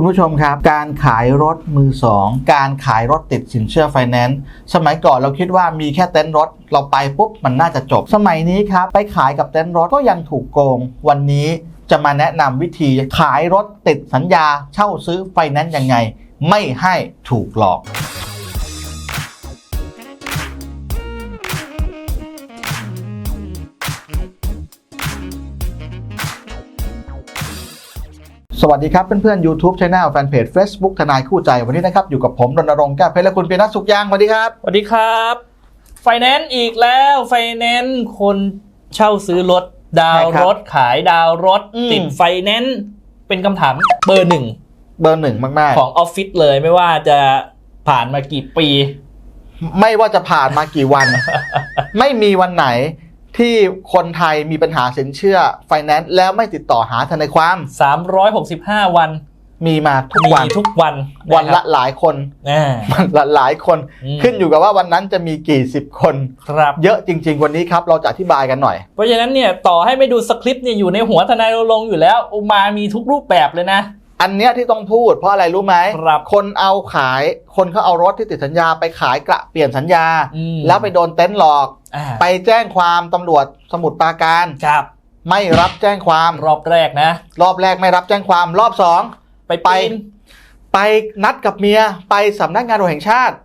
คุณผู้ชมครับ การขายรถมือสองการขายรถติดสินเชื่อไฟแนนซ์สมัยก่อนเราคิดว่ามีแค่เต็นท์รถ เราไปปุ๊บมันน่าจะจบ สมัยนี้ครับไปขายกับเต็นท์รถก็ยังถูกโกง วันนี้จะมาแนะนำวิธีขายรถติดสัญญาเช่าซื้อไฟแนนซ์ยังไง ไม่ให้ถูกหลอก สวัสดีครับเพื่อนๆ YouTube Channel แฟนเพจ Facebook ทนายคู่ใจวันนี้นะครับ อยู่กับผมรณรงค์แก้วเพชรและคุณเปียนัทสุขยางสวัสดีครับ สวัสดีครับ ไฟแนนซ์อีกแล้วไฟแนนซ์คนเช่าซื้อรถ ดาวใช่น์ครับรถ ขายดาวน์รถอืมติดไฟแนนซ์เป็นคำถามเบอร์หนึ่งเบอร์หนึ่งมากของออฟฟิศเลยไม่ว่าจะผ่านมากี่ปีๆไม่ว่าจะผ่านมากี่วัน ไม่มีวันไหน ที่คนไทยมีปัญหาสินเชื่อไฟแนนซ์แล้วไม่ติดต่อหาทนายความ 365 วันมีมาทุกมีวันทุกวันวันละหลายคนอ่าวันละหลายคนอืมขึ้นอยู่กับว่าวันนั้นจะมีกี่สิบคนครับเยอะจริง ๆ วันนี้ครับเราจะอธิบายกันหน่อย เพราะฉะนั้นเนี่ยต่อให้ไม่ดูสคริปต์เนี่ยอยู่ในหัวทนายรณรงค์อยู่แล้วอุมามีทุกรูปแบบเลยนะ อันเนี้ยที่ต้องพูดเพราะอะไรรู้ไหมครับ คนเอาขายคนเขาเอารถที่ติดสัญญาไปขายกระเปลี่ยนสัญญา อืมแล้วไปโดนเต็นท์หลอก อ่าไปแจ้งความตำรวจสมุทรปราการ ครับไม่รับแจ้งความรอบแรกนะ รอบแรกไม่รับแจ้งความรอบสอง ไปไป ปีนไปนัดกับเมียไปสำนักงานตำรวจแห่งชาติ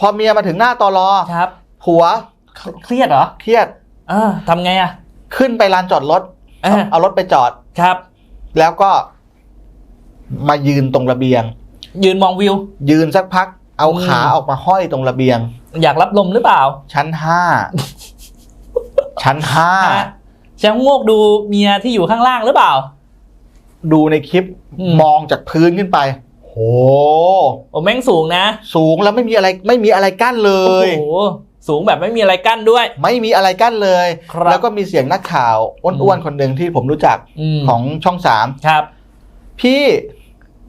พอเมียมาถึงหน้าตอรอครับผัวเครียดเหรอเครียดอ่าทำไงอะขึ้นไปลานจอดรถ อ่าเอารถไปจอด ครับ แล้วก็ มายืนตรงระเบียง ยืนมองวิว ยืนสักพัก เอาอืมขาออกมาห้อยตรงระเบียง อยากรับลมหรือเปล่า ชั้นห้าชั้นห้าฮะจะโงกดูเมียที่อยู่ข้างล่างหรือเปล่า ดูในคลิปอืมมองจากพื้นขึ้นไปโหโอ้แม่งสูงนะ สูงแล้วไม่มีอะไรไม่มีอะไรกั้นเลโอ้ยโหสูงแบบไม่มีอะไรกั้นด้วย ไม่มีอะไรกั้นเลยครับแล้วก็มีเสียงนักข่าวอ้วนๆคนหนึ่งที่ผมรู้จักมของช่องสามครับ พี่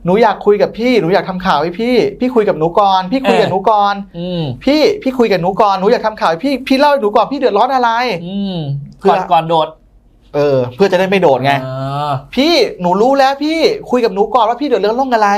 หนูอยากคุยกับพี่หนูอยากทำข่าวให้พี่ พี่คุยกับหนูก่อนพี่คุยกับหนูก่อนอืมพี่พี่คุยกับหนูก่อนหนูอยากทำข่าวให้พี่พี่เล่าให้หนูก่อนพี่เดือดร้อนอะไร อืมเพื่ก่ออนก่อนโดด เออ เพื่อจะได้ไม่โดดไงอ่าพี่หนูรู้แล้วพี่คุยกับหนูก่อนว่าพี่เดือดร้อนอะไร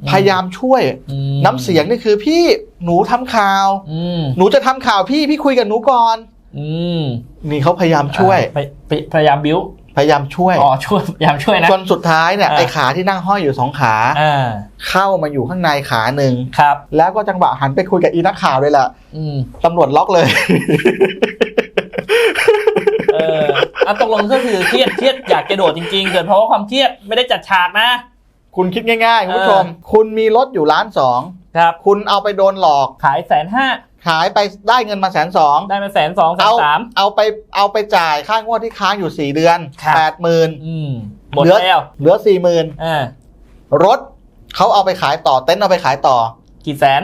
อืมพยายามช่วยอืมน้ำเสียงนี่คือพี่หนูทำข่าวอืมหนูจะทำข่าวพี่พี่คุยกับหนูก่อน อืมนี่เขาพยายามช่วยอ่าไปไปพยายามบิ้ว พยายามช่วยอ๋อช่วยพยายามช่วยนะจนสุดท้ายเนี่ยอ่าไอ้ขาที่นั่งห้อยอยู่สองขาอ่าเข้ามาอยู่ข้างในขาหนึ่งครับ แล้วก็จังหวะหันไปคุยกับอีนักข่าวเลยแหละอืมตำรวจล็อกเลยเอออะตกลงก็คือเครียดเครียดอยากจะโดดจริงๆเกิดเพราะว่าความเครียดไม่ได้จัดฉากนะ คุณคิดง่ายๆคุณผู้ชมเออคุณมีรถอยู่ล้านสองครับ คุณเอาไปโดนหลอกขายแสนห้า ขายไปได้เงินมาแสนสองได้มาแสนสองแสนเอาสาม เอาไปเอาไปจ่ายค่างวดที่ค้างอยู่สี่เดือนครับ แปดหมื่นอืมหมดเหลือแล้วเหลือสี่หมื่นอ่ารถเขาเอาไปขายต่อเต็นท์เอาไปขายต่อกี่แสน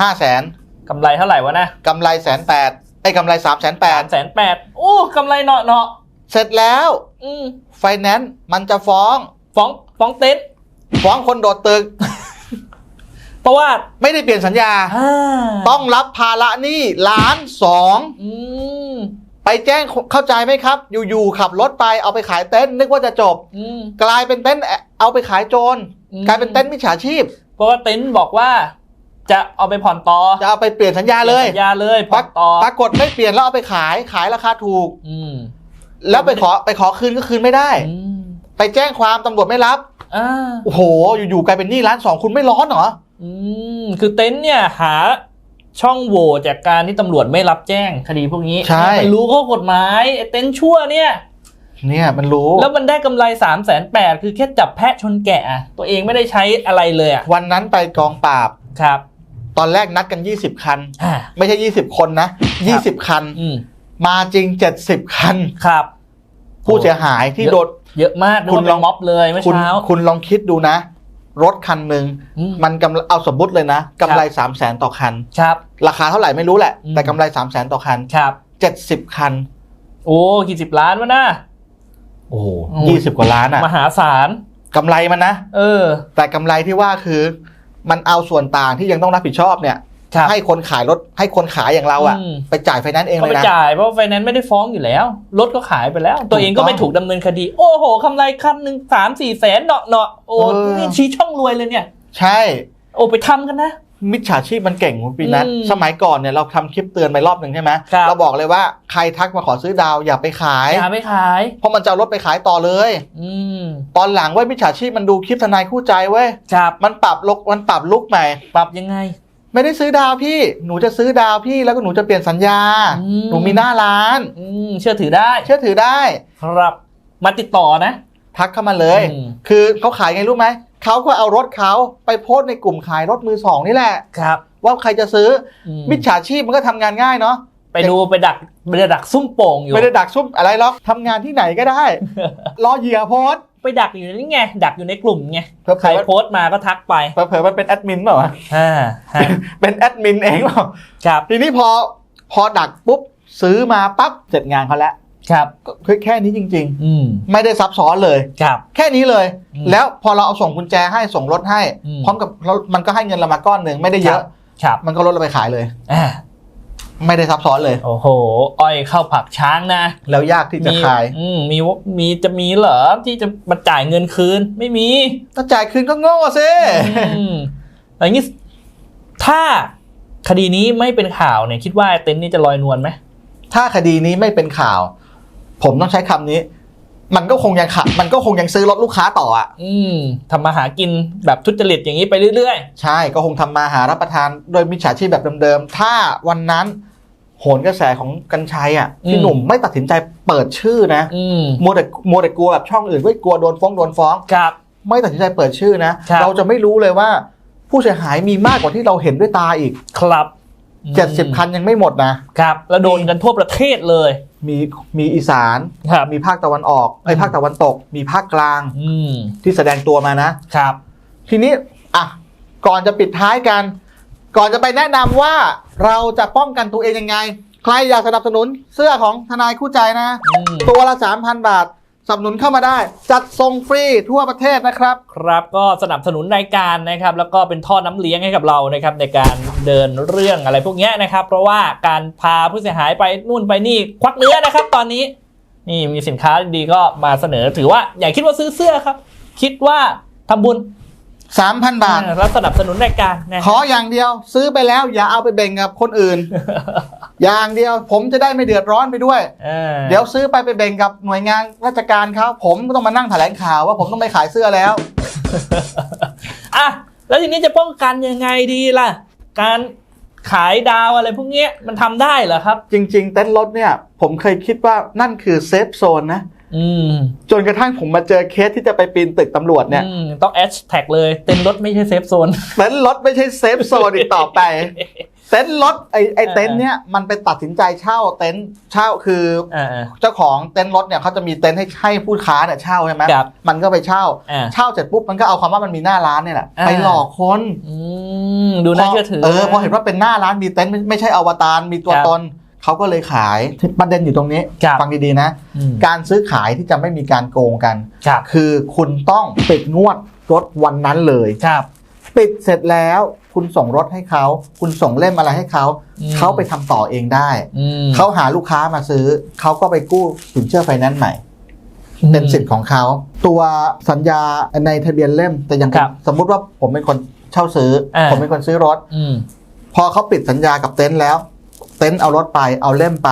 ห้าแสนกำไรเท่าไหร่วะนะกำไรแสนแปดไอ้ยกำไรสามแสนแปดสามแสนแปดโอ้กำไรเนาะเนาะเสร็จแล้วอืมไฟแนนซ์มันจะฟ้อง ฟ้องฟ้องเต็นท์ฟ้องคนโดดตึก เพราะว่าไม่ได้เปลี่ยนสัญญาอ่าต้องรับภาระหนี้ล้านสองอืมไปแจ้งเข้าใจไหมครับ อยู่ๆขับรถไปเอาไปขายเต็นท์นึกว่าจะจบอืมกลายเป็นเต็นท์เอาไปขายโจรอืมกลายเป็นเต็นท์มิจฉาชีพ เพราะว่าเต็นท์บอกว่า จะเอาไปผ่อนต่อจะเอาไปเปลี่ยนสัญญาเลยสัญญาเลยผ่อนต่อปรากฏไม่เปลี่ยนแล้วเอาไปขายขายราคาถูก อืมแล้วไปขอไปขอคืนก็คืนไม่ได้อืมไปแจ้งความตำรวจไม่รับอ่าโอ้โหอยู่ๆกลายเป็นหนี้ล้านสองคุณไม่ร้อนเหรอ อืมคือเต็นท์เนี่ยหาช่องโหว่จากการที่ตำรวจไม่รับแจ้งคดีพวกนี้ใช่ มันรู้ข้อกฎหมายไอ้เต็นท์ชั่วเนี่ย เนี่ยมันรู้ แล้วมันได้กำไร3ามแสนแปดคือแค่จับแพะชนแกะอะตัวเองไม่ได้ใช้อะไรเลยอะวันนั้นไปกองปราบ ครับตอนแรกนัดกัน 20 คัน อ่าไม่ใช่ 20 คนนะ 20 คัน อืมมาจริง 70 คัน ครับ ผู้เสียหายที่โดน เยอะมากนึกคุณว่าเป็ลองนม็อบเลยเมื่อคุณเช้า คุณลองคิดดูนะ รถคันหนึ่งอืม มันกำไรเอาสมมติเลยนะกำไร3 0 0แสนต่อคัน ครับ ราคาเท่าไหร่ไม่รู้แหละ อืม แต่กำไร3 0 0แสนต่อคันครับ70คันโอ้กี่สิบล้านวะนะโอ้โหโอ้ยี่สิบกว่าล้านอะมหาศาลกำไรมันนะ เออ แต่กำไรที่ว่าคือ มันเอาส่วนต่างที่ยังต้องรับผิดชอบเนี่ย ครับให้คนขายรถให้คนขายอย่างเราอะอืม ไปจ่ายไฟแนนซ์เองเขาเลยไปนะ จ่ายเพราะไฟแนนซ์ไม่ได้ฟ้องอยู่แล้ว รถก็ขายไปแล้ว ตัวเองก็ถูกต้องไม่ถูกดำเนินคดี โอ้โหกำไรคันหนึ่งสามสี่แสนเนาะเนาะโอ้เออ นี่ชี้ช่องรวยเลยเนี่ย ใช่ โอ้ไปทำกันนะ มิจฉาชีพมันเก่งคุณปีนัทอืมสมัยก่อนเนี่ยเราทำคลิปเตือนไปรอบหนึ่งใช่ไหมครับ เราบอกเลยว่าใครทักมาขอซื้อดาวอย่าไปขาย อย่าไปขาย เพราะมันจะเอารถไปขายต่อเลย อืมตอนหลังเว้ยมิจฉาชีพมันดูคลิปทนายคู่ใจเว้ย ครับมันปรับลุกมันปรับลุกใหม่ ปรับยังไง ไม่ได้ซื้อดาวพี่ หนูจะซื้อดาวพี่แล้วก็หนูจะเปลี่ยนสัญญา อืม หนูมีหน้าร้าน อืมเชื่อถือได้ เชื่อถือได้ ครับ มาติดต่อนะ ทักเข้ามาเลย อืม คือเขาขายไงรู้ไหม เขาก็เอารถเขาไปโพสต์ในกลุ่มขายรถมือสองนี่แหละ ครับว่าใครจะซื้ออือมิจฉาชีพมันก็ทำงานง่ายเนาะ ไปดูไปดักไปดักซุ่มโป่งอยู่ ไม่ได้ดักซุ่มอะไรหรอกทำงานที่ไหนก็ได้ รอเหยื่อโพสต์ไปดักอยู่นี่ไง ดักอยู่ในกลุ่มไงเผลอๆใครโพสต์มาก็ทักไปเผลอๆมันเป็นแอดมินเปล่าวะอ่าฮะเป็นแอดมินเองเปล่าครับทีนี้พอพอดักปุ๊บซื้อมาปั๊บเสร็จงานเขาแล้วครับก็คือแค่นี้จริงอืมๆไม่ได้ซับซ้อนเลยครับ แค่นี้เลยอืมแล้วพอเราเอาส่งกุญแจให้ส่งรถให้อืมพร้อมกับเรามันก็ให้เงินเรามาก้อนหนึ่งไม่ได้เยอะครับมันก็ลดเราไปขายเลยอ่า ไม่ได้ซับซ้อนเลย โอ้โห อ้อยเข้าผักช้างนะ แล้วยากที่จะมีขาย อืมมีวมีจะมีเหรอที่จะมาจ่ายเงินคืน ไม่มี ถ้าจ่ายคืนก็โง่สิอืมอย่างนี้ ถ้าคดีนี้ไม่เป็นข่าวเนี่ยคิดว่าเต็นท์นี่จะลอยนวลไหม ถ้าคดีนี้ไม่เป็นข่าว ผมต้องใช้คำนี้ มันก็คงยังขับมันก็คงยังซื้อรถลูกค้าต่ออะ อืมทำมาหากินแบบทุจริตอย่างนี้ไปเรื่อยใช่ก็คงทำมาหารับประทานโดยมิจฉาชีพแบบเดิมๆ ถ้าวันนั้นโหนกระแสของกัญชัยอะพี่หนุ่มไม่ตัดสินใจเปิดชื่อนะๆ อืมมัวแต่มัวแต่กลัวแบบช่องอื่นเว้ยกลัวโดนฟ้องโดนฟ้อง ครับ ไม่ตัดสินใจเปิดชื่อนะ ครับ เราจะไม่รู้เลยว่า ผู้เสียหายมีมากกว่าที่เราเห็นด้วยตาอีก ครับอืม เจ็ดสิบคันยังไม่หมดนะครับ แล้วโดนกันทั่วประเทศเลย มีมีอีสานครับมีภาคตะวันออกไอ้ยภาคตะวันตก มีภาคกลางอืมที่แสดงตัวมานะครับ ทีนี้อะก่อนจะปิดท้ายกัน ก่อนจะไปแนะนำว่าเราจะป้องกันตัวเองยังไง ใครอยากสนับสนุนเสื้อของทนายคู่ใจนะอืมตัวละ3,000บาท สนับสนุนเข้ามาได้ จัดส่งฟรีทั่วประเทศนะครับ ครับก็สนับสนุนรายการนะครับ แล้วก็เป็นท่อน้ำเลี้ยงให้กับเรานะครับในการเดินเรื่องอะไรพวกเนี้ยนะครับ เพราะว่าการพาผู้เสียหายไปนู่นไปนี่ควักเนื้อนะครับ ตอนนี้ นี่มีสินค้าดีๆก็มาเสนอถือว่าอย่าคิดว่าซื้อเสื้อครับ คิดว่าทำบุญ 3,000 บาทแล้วสนับสนุนรายการนะขออย่างเดียว ซื้อไปแล้วอย่าเอาไปแบ่งกับคนอื่น อย่างเดียวผมจะได้ไม่เดือดร้อนไปด้วยออเดี๋ยวซื้อไปไปแบ่งกับหน่วยงานราชการเขาผมก็ต้องมานั่งแถลงข่าวว่าผมต้องไปขายเสื้อแล้วอะแล้วทีนี้จะป้องกันยังไงดีล่ะ การขายดาวอะไรพวกเนี้ยมันทำได้เหรอครับ จริง ๆ เต้นรถเนี่ย ผมเคยคิดว่านั่นคือเซฟโซนนะอืม จนกระทั่งผมมาเจอเคสที่จะไปปีนตึกตำรวจเนี่ยอืมต้องแอชแท็กเลยเต็นท์รถไม่ใช่เซฟโซนเต็นท์รถไม่ใช่เซฟโซนอีกต่อไป เต็นท์รถไอไอเต็นท์เนี่ยมันไปตัดสินใจเช่าเต็นท์เช่าคืออ่าเจ้าของเต็นท์รถเนี่ยเขาจะมีเต็นท์ให้ให้ผู้ค้าเนี่ยเช่าใช่ไหมครับมันก็ไปเช่าอ่า เช่าเสร็จปุ๊บมันก็เอาความว่ามันมีหน้าร้านเนี่ยแหละอ่าไปหลอกคนอืมดูน่าเชื่อถือเออพอเห็นว่าเป็นหน้าร้านมีเต็นท์ไม่ไม่ใช่อวตารมีตัวครับตน เขาก็เลยขายประเด็นอยู่ตรงนี้ครับฟังดีๆนะอืมการซื้อขายที่จะไม่มีการโกงกันครับคือคุณต้องปิดงวดรถวันนั้นเลยครับปิดเสร็จแล้วคุณส่งรถให้เขา คุณส่งเล่มอะไรให้เขาอืมเขาไปทำต่อเองได้อืมเขาหาลูกค้ามาซื้อ เขาก็ไปกู้สินเชื่อไฟแนนซ์ใหม่ เป็นสิทธิ์ของเขา ตัวสัญญาในทะเบียนเล่มแต่ยังเป็นครับสมมุติว่าผมเป็นคนเช่าซื้ออ่าผมเป็นคนซื้อรถอืมพอเขาปิดสัญญากับเต็นท์แล้ว เต็นท์เอารถไป เอาเล่มไป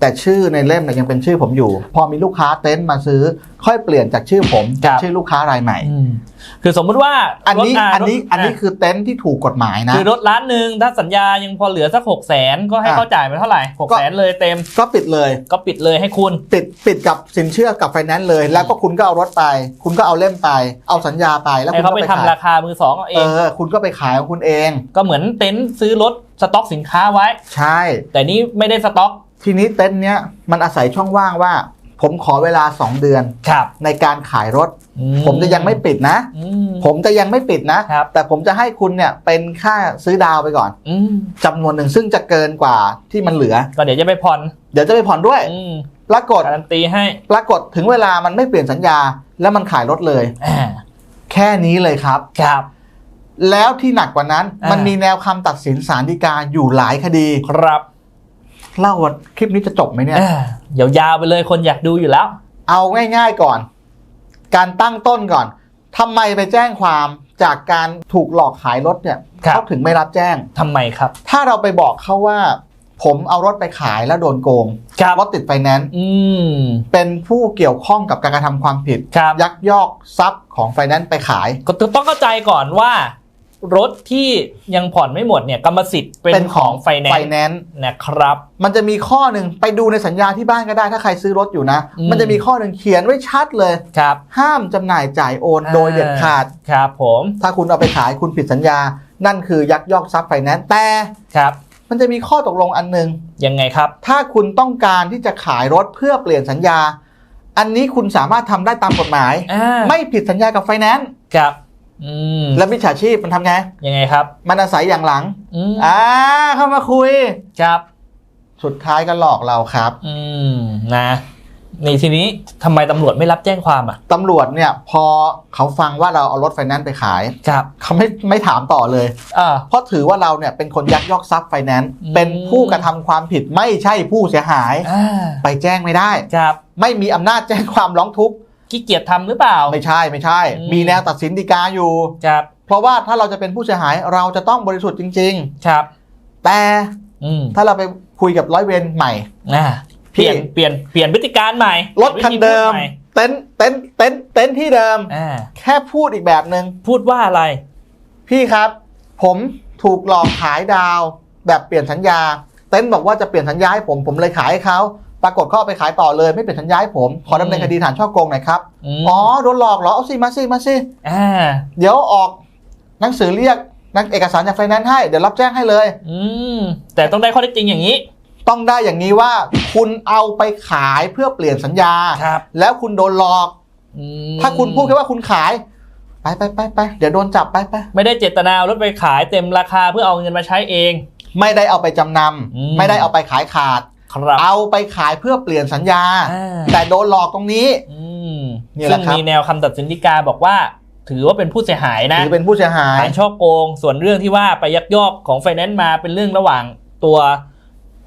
แต่ชื่อในเล่มเนี่ยยังเป็นชื่อผมอยู่ พอมีลูกค้าเต็นท์มาซื้อ ค่อยเปลี่ยนจากชื่อผมครับชื่อลูกค้ารายใหม่อืมคือสมมุติว่าอันนี้รถาอันนี้รถอันนี้คือเต็นท์ที่ถูกกฎหมายนะ คือรถล้านหนึ่งถ้าสัญญายังพอเหลือสักหกแสนก็ให้อะ เขาจ่ายไปเท่าไหร่หกก็แสนเลยเต็ม ก็ปิดเลย ก็ปิดเลยให้คุณปิดปิดกับสินเชื่อกับไฟแนนซ์เลย แล้วก็คุณก็เอารถไป คุณก็เอาเล่มไป เอาสัญญาไปแล้วให้คุณเขาก็ไปไปทำขายราคามือสองเอาเอเอง อ คุณก็ไปขายของคุณเอง ก็เหมือนเต็นท์ซื้อรถสต็อกสินค้าไว้ ใช่ แต่นี่ไม่ได้สต็อก ทีนี้เต็นท์เนี้ยมันอาศัยช่องว่างว่า ผมขอเวลา2เดือน ครับในการขายรถ อืผมจะยังไม่ปิดนะ อืม ผมจะยังไม่ปิดนะ ครับ แต่ผมจะให้คุณเนี่ยเป็นค่าซื้อดาวไปก่อนอืมจำนวนหนึ่งซึ่งจะเกินกว่าที่มันเหลือ ก็เดี๋ยวจะไปผ่อนเดี๋ยวจะไปผ่อนด้วย อืมปรากฏการันตีให้ปรากฏถึงเวลามันไม่เปลี่ยนสัญญา แล้วมันขายรถเลย อ่าแค่นี้เลยครับ ครับ แล้วที่หนักกว่านั้นอ่ามั มันมีแนวคำตัดสินศาลฎีกาอยู่หลายคดี ครับ เล่าว่าคลิปนี้จะจบไหมเนี่ยอ่ายาวๆไปเลยคนอยากดูอยู่แล้ว เอาง่ายๆก่อน การตั้งต้นก่อนทำไมไปแจ้งความจากการถูกหลอกขายรถเนี่ยครับเขาถึงไม่รับแจ้งทำไมครับ ถ้าเราไปบอกเขาว่า ผมเอารถไปขายแล้วโดนโกงครับรถติดไฟแนนซ์อืมเป็นผู้เกี่ยวข้องกับการกระทำความผิดครับยักยอกทรัพย์ของไฟแนนซ์ไปขาย ก็ต้องเข้าใจก่อนว่า รถที่ยังผ่อนไม่หมดเนี่ยกรรมสิทธิ์เป็นของไฟแนนไฟซ์แนนซ์นะครับ มันจะมีข้อหนึ่งไปดูในสัญญาที่บ้านก็ได้ถ้าใครซื้อรถอยู่นะอืมมันจะมีข้อหนึ่งเขียนไว้ชัดเลยครับ ห้ามจำหน่ายจ่ายโอนโดยเด็ดขาดครับผมถ้าคุณเอาไปขายคุณผิดสัญญา นั่นคือยักยอกทรัพย์ไฟแนนซ์แต่ครับ มันจะมีข้อตกลงอันหนึงยังไงครับ ถ้าคุณต้องการที่จะขายรถเพื่อเปลี่ยนสัญญา อันนี้คุณสามารถทำได้ตามกฎหมายอ่าไม่ผิดสัญญากับไฟแนนซ์ครับอืม แล้วมิจฉาชีพมันทำไง ยังไงครับ มันอาศัยอย่างหลังอืมอ่าเข้ามาคุย ครับ สุดท้ายก็หลอกเราครับ อืมนะนี่ทีนี้ทำไมตำรวจไม่รับแจ้งความอะตำรวจเนี่ย พอเขาฟังว่าเราเอารถไฟแนนซ์ไปขายครับเขาไม่ไม่ถามต่อเลยอ่าเพราะถือว่าเราเนี่ยเป็นคนยักยอกทรัพย์ไฟแนนซ์อืมเป็นผู้กระทำความผิดไม่ใช่ผู้เสียหายอ่าไปแจ้งไม่ได้ครับไม่มีอำนาจแจ้งความร้องทุกข์ ขี้เกียจทำหรือเปล่า ไม่ใช่ไม่ใช่อืมมีแนวตัดสินฎีกาอยู่ครับเพราะว่าถ้าเราจะเป็นผู้เสียหายเราจะต้องบริสุทธิ์จริงครับๆแต่อืมถ้าเราไปคุยกับร้อยเวรใหม่อ่าเปลี่ยนพี่เปลี่ยนเปลี่ยนพฤติการใหม่ รถคันเดิมวิธีพูใหเต็นท์เต็นท์เต็นท์เต็นท์ที่เดิมอ่าแค่พูดอีกแบบหนึง่งพูดว่าอะไร พี่ครับ ผมถูกหลอกขายดาว แบบเปลี่ยนสัญญา เต็นท์บอกว่าจะเปลี่ยนสัญญาให้ผมผมเลยขายให้เขา ปรากฏเขาเอาไปขายต่อเลยไม่เปลี่ยนสัญญาให้ผม ขอดำเนินคดีฐานช่อโกงหน่อยครับอืมอ๋อโดนหลอกเหรอเอาสิมาสิมาสิอ่าเดี๋ยวออกหนังสือเรียกนักเอกสารจากไฟแนนซ์ให้เดี๋ยวรับแจ้งให้เลย อืมแต่ต้องได้ข้อเท็จจริงอย่างนี้ ต้องได้อย่างนี้ว่าคุณเอาไปขายเพื่อเปลี่ยนสัญญาครับแล้วคุณโดนหลอกอืมถ้าคุณพูดแค่ว่าคุณขายไปไปไปไปเดี๋ยวโดนจับไปไปไม่ได้เจตนาเอารถไปขายเต็มราคาเพื่อเอาเงินมาใช้เอง ไม่ได้เอาไปจำนอืมำไม่ได้เอาไปขายขาด ครับเอาไปขายเพื่อเปลี่ยนสัญญา อ่า แต่โดนหลอกตรงนี้ อืมนี่แหซึ่ละงครับ มีแนวคำตัดสินฎีกาบอกว่า ถือว่าเป็นผู้เสียหายนะ ถือเป็นผู้เสียหาย ฐานช่อโกงส่วนเรื่องที่ว่าไปยักยอกของไฟแนนซ์มาเป็นเรื่องระหว่างตัว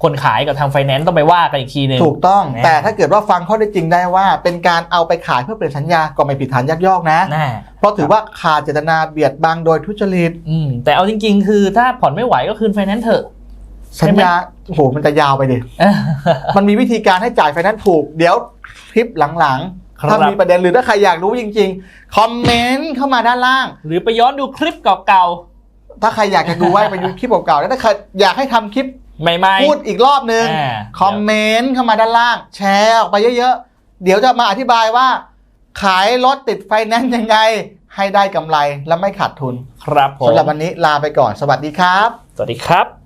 คนขายกับทางไฟแนนซ์ต้องไปว่ากันอีกทีหนึ่ง ถูกต้องนะแต่ถ้าเกิดว่าฟังข้อได้จริงได้ว่า เป็นการเอาไปขายเพื่อเปลี่ยนสัญญาก็ไม่ผิดฐานยักยอกนะ น่าเพราะถือว่าขาดเจตนาเบียดบังโดยทุจริต อืมแต่เอาจริง ๆ คือถ้าผ่อนไม่ไหวก็คืนไฟแนนซ์เถอะ สัญญาโอ้โหมันจะยาวไปดิเออมันมีวิธีการให้จ่ายไฟแนนซ์ถูก เดี๋ยวคลิปหลังครับๆถ้ามีประเด็นหรือถ้าใครอยากรู้จริง ๆ คอมเมนต์เข้ามาด้านล่าง หรือไปย้อนดูคลิปเก่าถ้าใครอยากจะดูว่าไปดูคลิปเก่าๆแล้วถ้าใครอยากให้ทำคลิปๆใหม่ๆพูดอีกรอบนึงอ่าคอมเมนต์เข้ามาด้านล่าง แชร์ออกไปเยอะๆ เดี๋ยวจะมาอธิบายว่า ขายรถติดไฟแนนซ์ยังไง ให้ได้กำไรและไม่ขาดทุน ครับผมสำหรับวันนี้ลาไปก่อน สวัสดีครับ สวัสดีครับ